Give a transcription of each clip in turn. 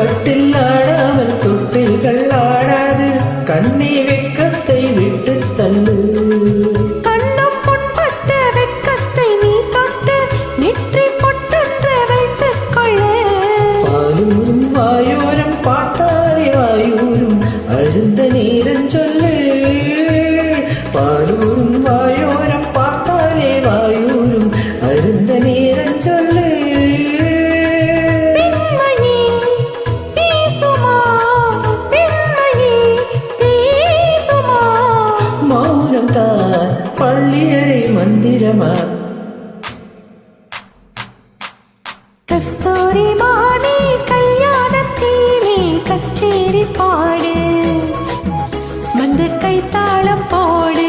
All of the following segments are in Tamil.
கட்டில் ஆடாமல் தொட்டில்கள் ஆடாது. கண்ணி வெக்கத்தை விட்டு தள்ளு. வாயோரம் பாட்டாரே வாயூரும் அருந்த நேரம் சொல்லு. மௌனம் தான் பள்ளியறை மந்திரமா? கஸ்தூரி மானே கல்யாணத்தேனே கச்சேரி பாடு. வந்து கைத்தாளம் போடு.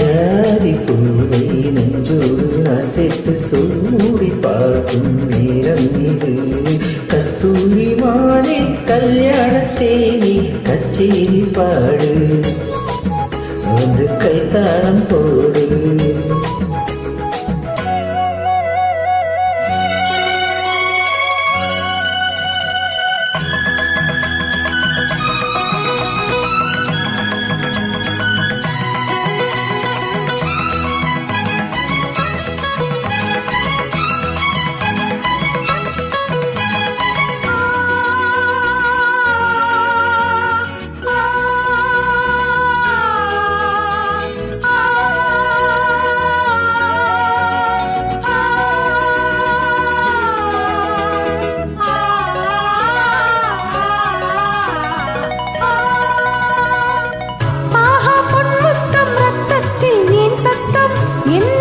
ஜாதி பூவை நெஞ்சோடு நான் சேர்த்து சூடி பார்க்கும் நேரம் இது. கஸ்தூரி மானே கல்யாணத்தேனி கச்சேரி பாடு. வந்து கைத்தாளம் போடு. என்னை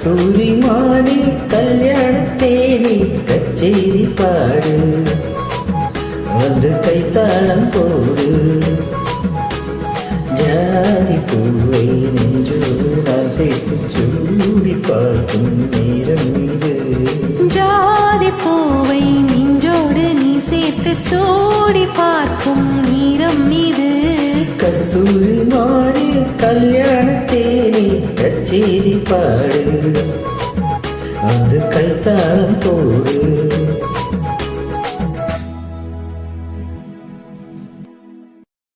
கஸ்தூரி மானே கல்யாணத்தேனி கச்சேரி பாடு. வந்து கைத்தாளம் போடு. ஜாதி பூவை நெஞ்சோடு நான் சேர்த்து சூடி பார்க்கும் நேரம் இது. ஜாதி பூவை நெஞ்சோடு நீ சேர்த்து சோடி பார்க்கும் நேரம் இது. கஸ்தூரி மாறி கல்யாணத்தேனி கச்சேரி பாடு வந்து கைத்தாளம் போடு.